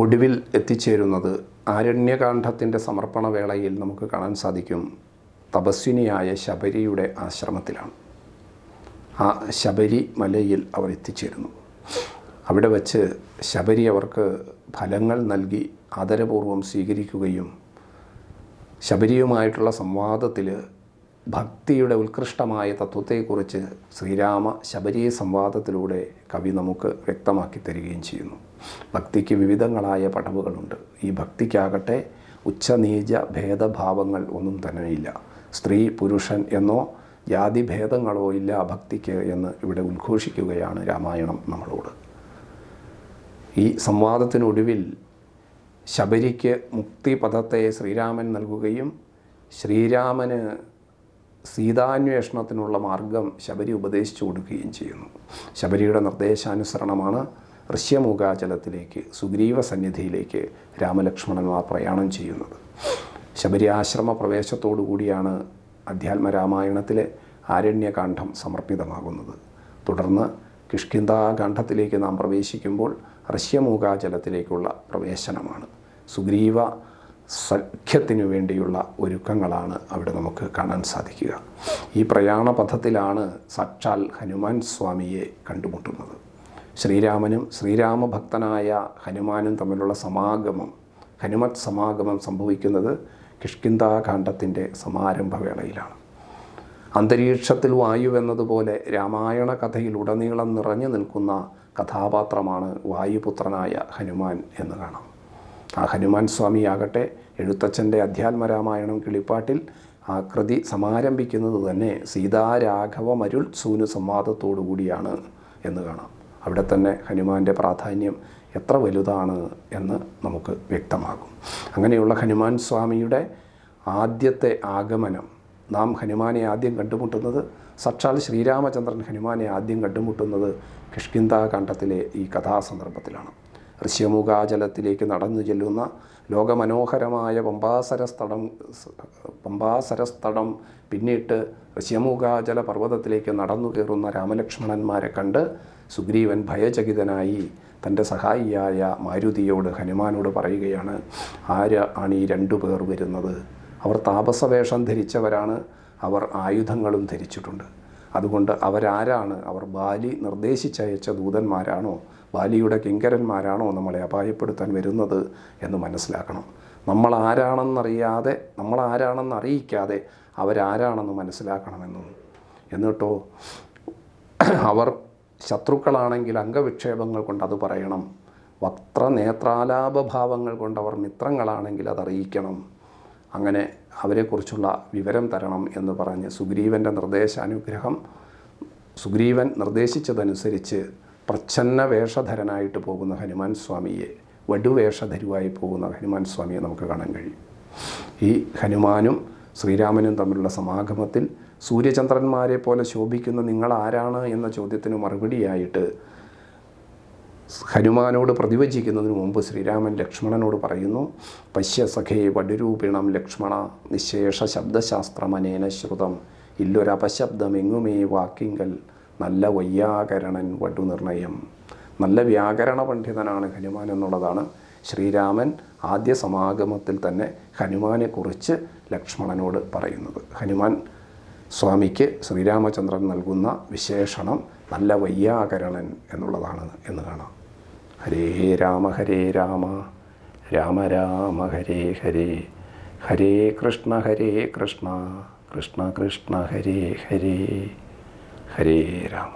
ഒടുവിൽ എത്തിച്ചേരുന്നത് ആരണ്യകാന്ഡത്തിന്റെ സമർപ്പണ വേളയിൽ നമുക്ക് കാണാൻ സാധിക്കും. തപസ്വിനിയായ ശബരിയുടെ ആശ്രമത്തിലാണ്. ആ ശബരി മലയിൽ അവർ എത്തിച്ചേരുന്നു. അവിടെ വച്ച് ശബരി അവർക്ക് ഫലങ്ങൾ നൽകി ആദരപൂർവം സ്വീകരിക്കുകയും ശബരിയുമായിട്ടുള്ള സംവാദത്തിൽ ഭക്തിയുടെ ഉത്കൃഷ്ടമായ തത്വത്തെക്കുറിച്ച് ശ്രീരാമ ശബരി സംവാദത്തിലൂടെ കവി നമുക്ക് വ്യക്തമാക്കി തരികയും ചെയ്യുന്നു. ഭക്തിക്ക് വിവിധങ്ങളായ പടവുകളുണ്ട്. ഈ ഭക്തിക്കാകട്ടെ ഉച്ചനീച ഭേദഭാവങ്ങൾ ഒന്നും തന്നെയില്ല. സ്ത്രീ പുരുഷൻ എന്നോ ജാതിഭേദങ്ങളോ ഇല്ല ഭക്തിക്ക് എന്ന് ഇവിടെ ഉദ്ഘോഷിക്കുകയാണ് രാമായണം നമ്മളോട്. ഈ സംവാദത്തിനൊടുവിൽ ശബരിക്ക് മുക്തിപദത്തെ ശ്രീരാമൻ നൽകുകയും ശ്രീരാമന് സീതാന്വേഷണത്തിനുള്ള മാർഗം ശബരി ഉപദേശിച്ചു കൊടുക്കുകയും ചെയ്യുന്നു. ശബരിയുടെ നിർദ്ദേശാനുസരണമാണ് ഋഷ്യമുഖാചലത്തിലേക്ക് സുഗ്രീവ സന്നിധിയിലേക്ക് രാമലക്ഷ്മണന്മാർ പ്രയാണം ചെയ്യുന്നത്. ശബരി ആശ്രമ പ്രവേശത്തോടു കൂടിയാണ് അധ്യാത്മരാമായണത്തിലെ ആരണ്യകാന്ഡം സമർപ്പിതമാകുന്നത്. തുടർന്ന് കിഷ്കിന്താകാന്ഡത്തിലേക്ക് നാം പ്രവേശിക്കുമ്പോൾ ഋഷ്യമൂകാചലത്തിലേക്കുള്ള പ്രവേശനമാണ്. സുഗ്രീവ സഖ്യത്തിനു വേണ്ടിയുള്ള ഒരുക്കങ്ങളാണ് അവിടെ നമുക്ക് കാണാൻ സാധിക്കുക. ഈ പ്രയാണ പഥത്തിലാണ് സാക്ഷാൽ ഹനുമാൻ സ്വാമിയെ കണ്ടുമുട്ടുന്നത്. ശ്രീരാമനും ശ്രീരാമഭക്തനായ ഹനുമാനും തമ്മിലുള്ള സമാഗമം ഹനുമത് സമാഗമം സംഭവിക്കുന്നത് കിഷ്കിന്താകാന്ഡത്തിന്റെ സമാരംഭവേളയിലാണ്. അന്തരീക്ഷത്തിൽ വായു എന്നതുപോലെ രാമായണ കഥയിൽ ഉടനീളം നിറഞ്ഞു നിൽക്കുന്ന കഥാപാത്രമാണ് വായുപുത്രനായ ഹനുമാൻ എന്ന് കാണാം. ആ ഹനുമാൻ സ്വാമിയാകട്ടെ എഴുത്തച്ഛന്റെ അധ്യാത്മരാമായണം കിളിപ്പാട്ടിൽ ആ കൃതി സമാരംഭിക്കുന്നത് തന്നെ സീതാരാഘവ മരുൾ സൂനു സംവാദത്തോടു കൂടിയാണ് എന്ന് കാണാം. അവിടെ തന്നെ ഹനുമാന്റെ പ്രാധാന്യം എത്ര വലുതാണ് എന്ന് നമുക്ക് വ്യക്തമാകും. അങ്ങനെയുള്ള ഹനുമാൻ സ്വാമിയുടെ ആദ്യത്തെ ആഗമനം നാം ഹനുമാനെ ആദ്യം കണ്ടുമുട്ടുന്നത് സക്ഷാൽ ശ്രീരാമചന്ദ്രൻ ഹനുമാനെ ആദ്യം കണ്ടുമുട്ടുന്നത് കിഷ്കിന്താകാന്ഡത്തിലെ ഈ കഥാസന്ദർഭത്തിലാണ്. ഋഷ്യമുഖാചലത്തിലേക്ക് നടന്നു ചെല്ലുന്ന ലോകമനോഹരമായ പമ്പാസരസ്ഥടം പമ്പാസരസ്ഥടം പിന്നിട്ട് ഋഷ്യമുഖാചല പർവതത്തിലേക്ക് നടന്നു കയറുന്ന രാമലക്ഷ്മണന്മാരെ കണ്ട് സുഗ്രീവൻ ഭയചകിതനായി തന്റെ സഹായിയായ മാരുതിയോട് ഹനുമാനോട് പറയുകയാണ് ആര് ആണ് ഈ രണ്ടു പേർ വരുന്നത്? അവർ താപസവേഷം ധരിച്ചവരാണ് അവർ ആയുധങ്ങളും ധരിച്ചിട്ടുണ്ട്. അതുകൊണ്ട് അവരാരാണ് അവർ ബാലി നിർദ്ദേശിച്ചയച്ച ദൂതന്മാരാണോ? ബാലിയുടെ കിങ്കരന്മാരാണോ നമ്മളെ അപായപ്പെടുത്താൻ വരുന്നത് എന്ന് മനസ്സിലാക്കണം. നമ്മൾ ആരാണെന്നറിയാതെ നമ്മൾ ആരാണെന്ന് അറിയിക്കാതെ അവരാരാണെന്ന് മനസ്സിലാക്കണമെന്നും. എന്നിട്ടോ അവർ ശത്രുക്കളാണെങ്കിൽ അംഗവിക്ഷേപങ്ങൾ കൊണ്ട് അത് പറയണം. വക്ത്ര നേത്രാലാപഭാവങ്ങൾ കൊണ്ട് അവർ മിത്രങ്ങളാണെങ്കിൽ അതറിയിക്കണം അങ്ങനെ അവരെക്കുറിച്ചുള്ള വിവരം തരണം എന്ന് പറഞ്ഞ് സുഗ്രീവന്റെ നിർദ്ദേശാനുഗ്രഹം സുഗ്രീവൻ നിർദ്ദേശിച്ചതനുസരിച്ച് പ്രച്ഛന്ന വേഷധരനായിട്ട് പോകുന്ന ഹനുമാൻ സ്വാമിയെ വടുവേഷധരുവായി പോകുന്ന ഹനുമാൻ സ്വാമിയെ നമുക്ക് കാണാൻ കഴിയും. ഈ ഹനുമാനും ശ്രീരാമനും തമ്മിലുള്ള സമാഗമത്തിൽ സൂര്യചന്ദ്രന്മാരെ പോലെ ശോഭിക്കുന്ന നിങ്ങൾ ആരാണ് എന്ന ചോദ്യത്തിന് മറുപടിയായിട്ട് ഹനുമാനോട് പ്രതിവചിക്കുന്നതിന് മുമ്പ് ശ്രീരാമൻ ലക്ഷ്മണനോട് പറയുന്നു പശ്യ സഖേ വടുരൂപിണം ലക്ഷ്മണ നിശേഷ ശബ്ദശാസ്ത്രമനേന ശ്രുതം. ഇല്ലൊരപശബ്ദമെങ്ങുമേ വാക്കിങ്കൽ നല്ല വയ്യാകരണൻ വടുനിർണയം. നല്ല വ്യാകരണ പണ്ഡിതനാണ് ഹനുമാൻ എന്നുള്ളതാണ് ശ്രീരാമൻ ആദ്യ സമാഗമത്തിൽ തന്നെ ഹനുമാനെക്കുറിച്ച് ലക്ഷ്മണനോട് പറയുന്നത്. ഹനുമാൻ സ്വാമിക്ക് ശ്രീരാമചന്ദ്രൻ നൽകുന്ന വിശേഷണം നല്ല വയ്യാകരണൻ എന്നുള്ളതാണ് എന്ന് കാണാം. ഹരേ രാമ ഹരേ രാമ. രാമ രാമ ഹരേ ഹരേ. ഹരേ കൃഷ്ണ ഹരേ കൃഷ്ണ. കൃഷ്ണ കൃഷ്ണ ഹരേ ഹരേ. ഹരേ രാമ